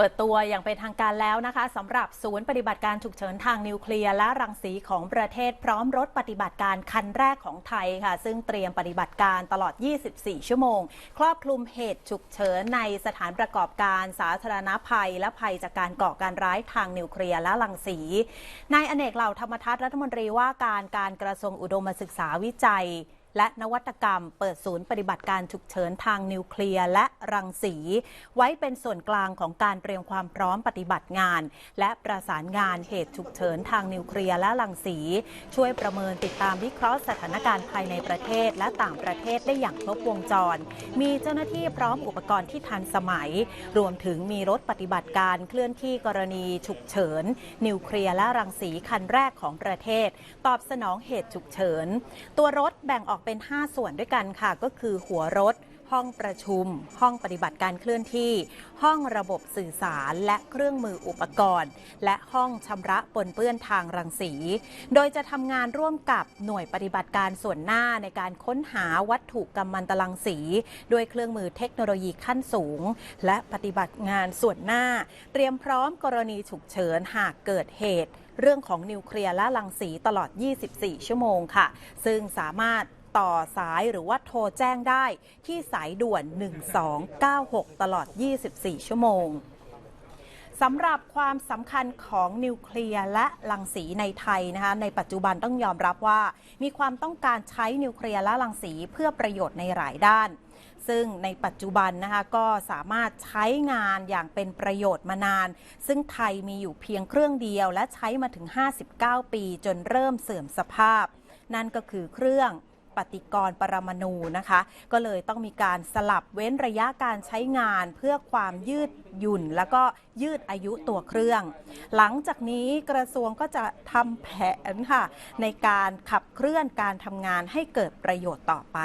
เปิดตัวอย่างเป็นทางการแล้วนะคะสำหรับศูนย์ปฏิบัติการฉุกเฉินทางนิวเคลียร์และรังสีของประเทศพร้อมรถปฏิบัติการคันแรกของไทยค่ะ ซึ่งเตรียมปฏิบัติการตลอด 24 ชั่วโมง ครอบคลุมเหตุฉุกเฉินในสถานประกอบการสาธารณภัย และภัยจากการก่อการร้ายทางนิวเคลียร์และรังสีนายอเนกเหล่าธรรมทัศน์รัฐมนตรีว่าการการกระทรวงอุดมศึกษาวิจัย และนวัตกรรมเปิดศูนย์ปฏิบัติการฉุกเฉินทางนิวเคลียร์และรังสี ไว้เป็นส่วนกลางของการเตรียมความพร้อมปฏิบัติงาน และประสานงานเหตุฉุกเฉินทางนิวเคลียร์และรังสี ช่วยประเมินติดตามวิเคราะห์สถานการณ์ภายในประเทศและต่างประเทศได้อย่างครบวงจร มีเจ้าหน้าที่พร้อมอุปกรณ์ที่ทันสมัย รวมถึงมีรถปฏิบัติการเคลื่อนที่กรณีฉุกเฉิน นิวเคลียร์และรังสีคันแรกของประเทศ ตอบสนองเหตุฉุกเฉิน ตัวรถแบ่งออกเป็น 5 ส่วนด้วยกันค่ะ ก็คือหัวรถ ห้องประชุม ห้องปฏิบัติการเคลื่อนที่ ห้องระบบสื่อสารและเครื่องมืออุปกรณ์ และห้องชำระปนเปื้อนทางรังสี โดยจะทำงานร่วมกับหน่วยปฏิบัติการส่วนหน้าในการค้นหาวัตถุกำมันตรังสี ด้วยเครื่องมือเทคโนโลยีขั้นสูง และปฏิบัติงานส่วนหน้า เตรียมพร้อมกรณีฉุกเฉินหากเกิดเหตุเรื่องของนิวเคลียร์และรังสีตลอด 24 ชั่วโมงค่ะ ซึ่งสามารถ ต่อสายหรือว่าโทรแจ้งได้ที่สายด่วน 1296 ตลอด 24 ชั่วโมงสำหรับความสำคัญของนิวเคลียร์และรังสีในไทยนะคะในปัจจุบันต้องยอมรับว่า มีความต้องการใช้นิวเคลียร์และรังสีเพื่อประโยชน์ในหลายด้าน ซึ่งในปัจจุบันนะคะก็สามารถใช้งานอย่างเป็นประโยชน์มานาน ซึ่งไทยมีอยู่เพียงเครื่องเดียวและใช้มาถึง 59 ปีจนเริ่มเสื่อมสภาพ นั่นก็คือเครื่อง ปฏิกรปรมาณูนะคะ ก็เลยต้องมีการสลับเว้นระยะการใช้งานเพื่อความยืดหยุ่น แล้วก็ยืดอายุตัวเครื่อง หลังจากนี้กระทรวงก็จะทำแผนค่ะในการขับเคลื่อนการทำงานให้เกิดประโยชน์ต่อไป